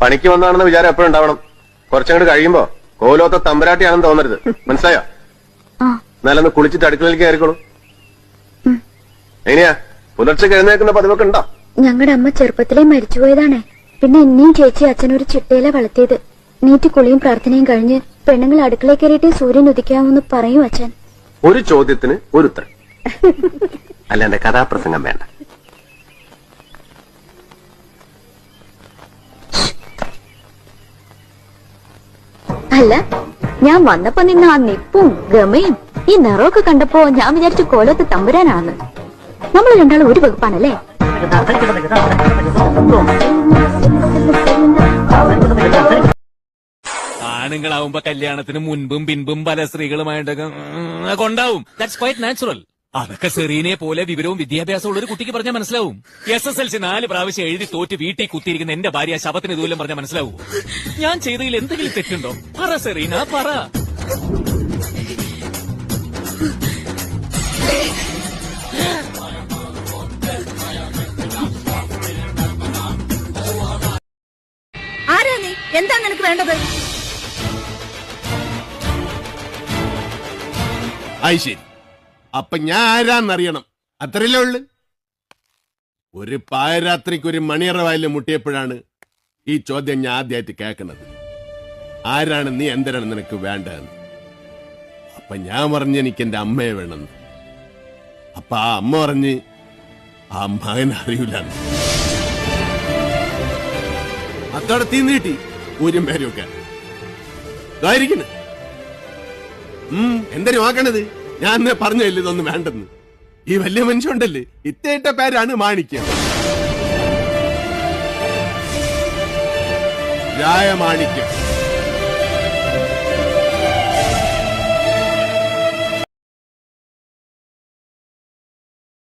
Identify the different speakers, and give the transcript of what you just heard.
Speaker 1: പണിക്ക് വന്നാണെന്ന വിചാരം എപ്പോഴും ഉണ്ടാവണം. കുറച്ചങ്ങോട്ട് കഴിയുമ്പോ കോലോത്ത തമ്പരാട്ടിയാണെന്ന് തോന്നരുത്. മനസ്സിലായോ? എന്നാലൊന്ന് കുളിച്ചിട്ട് അടുക്കളയിലേക്ക് കയറിക്കോളൂ. എങ്ങനെയാ? പുലർച്ചെ എഴുന്നേക്കുന്ന പതിവൊക്കെ ഉണ്ടോ?
Speaker 2: ഞങ്ങളുടെ അമ്മ ചെറുപ്പത്തിലേ മരിച്ചുപോയതാണേ പിന്നെ എന്നെയും ചേച്ചി അച്ഛൻ ഒരു ചിട്ടയില വളർത്തിയത്. നീറ്റ് കുളിയും പ്രാർത്ഥനയും കഴിഞ്ഞ് പെണ്ണുങ്ങൾ അടുക്കളയിൽ കയറിയിട്ട് സൂര്യൻ ഉദിക്കാമെന്ന് പറയും അച്ഛൻ.
Speaker 1: ഒരു ചോദ്യത്തിന് ഒരു ഉത്തരം. അല്ല എന്റെ കഥാപ്രസംഗം വേണ്ട.
Speaker 2: അല്ല ഞാൻ വന്നപ്പോ നിന്ന് ആ നിപ്പും ഗമയും ഈ നിറമൊക്കെ കണ്ടപ്പോ ഞാൻ വിചാരിച്ചു കോലത്ത് തമ്പുരാനാണ്. നമ്മൾ രണ്ടാളും ഒരു വകുപ്പാണല്ലേ?
Speaker 3: ആണുങ്ങളാവുമ്പോ കല്യാണത്തിന് മുൻപും പിൻപും പല സ്ത്രീകളുമായിട്ടൊക്കെ കൊണ്ടാവും ദാറ്റ്സ് ക്വൈറ്റ് നാച്ചുറൽ അതൊക്കെ സെറീനെ പോലെ വിവരവും വിദ്യാഭ്യാസവും ഉള്ള ഒരു കുട്ടിക്ക് പറഞ്ഞാൽ മനസ്സിലാവും. എസ് എസ് എൽ സി നാല് പ്രാവശ്യം എഴുതി തോറ്റ് വീട്ടിൽ കുത്തിയിരിക്കുന്ന എന്റെ ഭാര്യ ശവത്തിന് ദൂരം പറഞ്ഞാൽ മനസ്സിലാവൂ. ഞാൻ ചെയ്തതിൽ എന്തെങ്കിലും തെറ്റുണ്ടോ? പറ സെറീന പറ.
Speaker 4: ആരാ നീ? എന്താ നിനക്ക് വേണ്ടത്?
Speaker 5: അത് ശരി അപ്പൊ ഞാൻ ആരാന്നറിയണം. അത്രയല്ലേ ഉള്ളു? ഒരു പായരാത്രിക്ക് ഒരു മണിയറ വയലിൽ മുട്ടിയപ്പോഴാണ് ഈ ചോദ്യം ഞാൻ ആദ്യമായിട്ട് കേൾക്കുന്നത്. ആരാണ് നീ എന്തിനാണ് നിനക്ക് വേണ്ടതെന്ന്? അപ്പൊ ഞാൻ പറഞ്ഞ് എനിക്ക് എന്റെ അമ്മയെ വേണമെന്ന്. അപ്പൊ ആ അമ്മ പറഞ്ഞ് ആ മകൻ അറിയില്ലെന്ന് അത്തോടെ തീ നീട്ടി. ഒരു പേരൊക്കെ. ഇതായിരിക്കണ് എന്തിനു നോക്കണത് ഞാൻ പറഞ്ഞില്ല ഇതൊന്നും വേണ്ടെന്ന്? ഈ വലിയ മനുഷ്യണ്ടല്ലേ ഇത്തേറ്റ പേരാണ് മാണിക്യം. രായമാണിക്യം